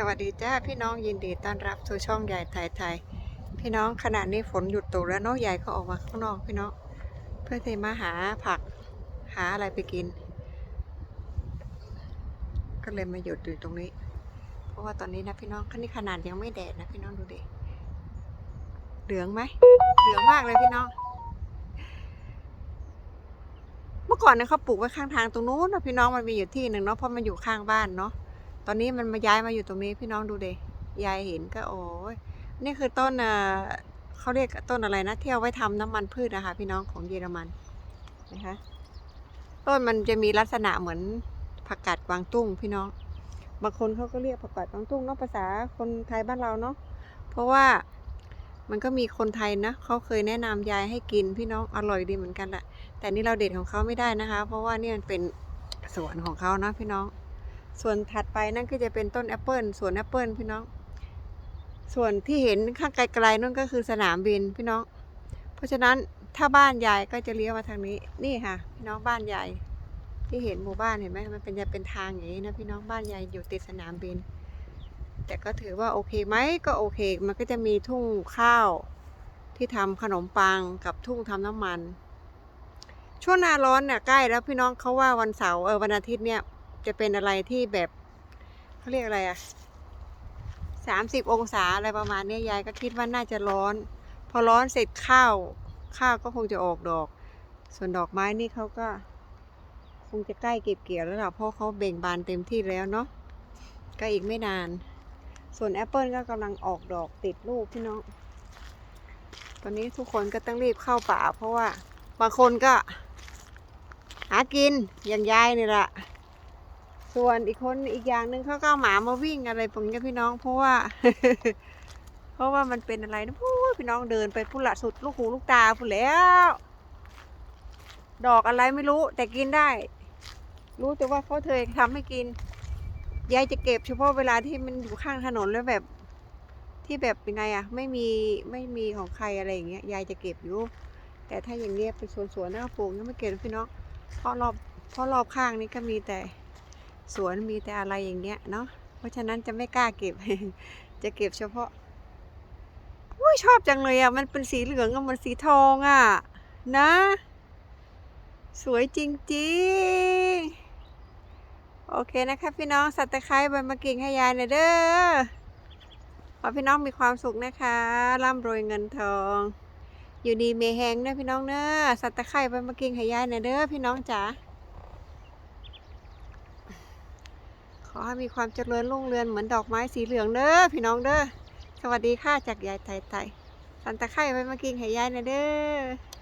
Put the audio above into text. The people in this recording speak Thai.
สวัสดีจ้าพี่น้องยินดีต้อนรับสู่ช่องใหญ่ไทยไทย พี่น้องขณะนี้ฝนหยุดตกแล้วนาะใหญ่ก็ออกมาข้างนอกพี่น้องเพื่อที่มาหาผักหาอะไรไปกิน ก็เลยมาหยุดอยู่ตรงนี้ เพราะว่าตอนนี้นะพี่น้องคันนี้ขนาดยังไม่แดดนะพี่น้องดูดิเหลืองไหมเหลืองมากเลยพี่น้อง เมื่อก่อนเนี่ยเขาปลูกไว้ข้างทางตรงนู้นนะพี่น้องมันมีอยู่ที่หนึ่งเนาะเพราะมันอยู่ข้างบ้านเนาะ ตอนนี้มันมาย้ายมาอยู่ตรงนี้พี่น้องดูเดยยายเห็นก็โอ้ยนี่คือต้นเอ่อเขาเรียกต้นอะไรนะที่เอาไว้ทำน้ำมันพืชนะคะ พี่น้องของเยอรมันนะคะต้นมันจะมีลักษณะเหมือนผักกาดกวางตุ้งพี่น้องบางคนเขาก็เรียกผักกาดกวางตุ้งนาะภาษาคนไทยบ้านเราเนาะเพราะว่ามันก็มีคนไทยนะเขาเคยแนะนำยายให้กินพี่น้องอร่อยดีเหมือนกันแหละแต่นี่เราเด็ดของเขาไม่ได้นะคะ เพราะว่านี่มันเป็นสวนของเขานะพี่น้อง ส่วนถัดไปนั่นก็จะเป็นต้นแอปเปิลสวนแอปเปิลพี่น้อง ส่วนที่เห็นข้างไกลๆนั่นก็คือสนามบินพี่น้อง เพราะฉะนั้นถ้าบ้านยายก็จะเลี้ยวมาทางนี้ นี่ค่ะพี่น้องบ้านยายที่เห็นหมู่บ้านเห็นไหมมันเป็นจะเป็นทางอย่างนี้นะพี่น้องบ้านยายอยู่ติดสนามบิน แต่ก็ถือว่าโอเคไหมก็โอเค มันก็จะมีทุ่งข้าวที่ทำขนมปังกับทุ่งทำน้ำมัน ช่วงหน้าร้อนเนี่ยใกล้แล้วพี่น้องเขาว่าวันเสาร์เออวันอาทิตย์เนี่ย จะเป็นอะไรที่แบบเขาเรียกอะไรอะสามสิบองศาอะไรประมาณนี้ยยายก็คิดว่าน่าจะร้อน พอร้อนเสร็จข้าวข้าวก็คงจะออกดอก ส่วนดอกไม้นี่เขาก็คงจะใกล้เก็บเกี่ยวแล้วล่ะเพราะเขาเบ่งบานเต็มที่แล้วเนาะก็อีกไม่นาน ส่วนแอปเปิลก็กำลังออกดอกติดลูกพี่น้อง ตอนนี้ทุกคนก็ต้องรีบเข้าป่า เพราะว่าบางคนก็ หากินอย่างยายนี่แหละ ส่วนอีกคนอีกอย่างหนึ่งเขาก็เอาหมามาวิ่งอะไรตรงนี้พี่น้อง เพราะว่า เพราะว่ามันเป็นอะไรนะพูดพี่น้องเดินไปพุ่นละสุดลูกหูลูกตาพุ่นแล้ว ดอกอะไรไม่รู้ แต่กินได้ รู้แต่ว่าเขาเคยทำให้กินยายจะเก็บเฉพาะเวลาที่มันอยู่ข้างถนนแล้วแบบ ที่แบบเป็นไงอะไม่มีไม่มีของใครอะไรอย่างเงี้ยยายจะเก็บอยู่ แต่ถ้าอย่างเงี้ยเป็นสวนๆแล้วก็ปลูกนี่ไม่เก็บพี่น้องเพราะรอบเพราะรอบข้างนี้ก็มีแต่ สวนมีแต่อะไรอย่างเงี้ยเนาะเพราะฉะนั้นจะไม่กล้าเก็บ จะเก็บเฉพาะอุ้ยชอบจังเลยอะมันเป็นสีเหลืองกับมันสีทองอะนะ สวยจริงๆ โอเคนะคะพี่น้องสัตว์ตะไคร้ใบมะกิ่งให้ยายหน่อยเด้อขอพี่น้องมีความสุขนะคะร่ำรวยเงินทอง อยู่ดีเมแหงนะพี่น้องเนอะสัตว์ตะไคร้ใบมะกิ่งให้ยายหน่อยเด้อพี่น้องจ๋า อให้มีความเจริญรุ่งเรืองเหมือนดอกไม้สีเหลืองเด้อพี่น้องเด้อ สวัสดีค่ะจากยายไทยไทยสันตะไคร้ไว้มากินให้ยายหนะเด้อ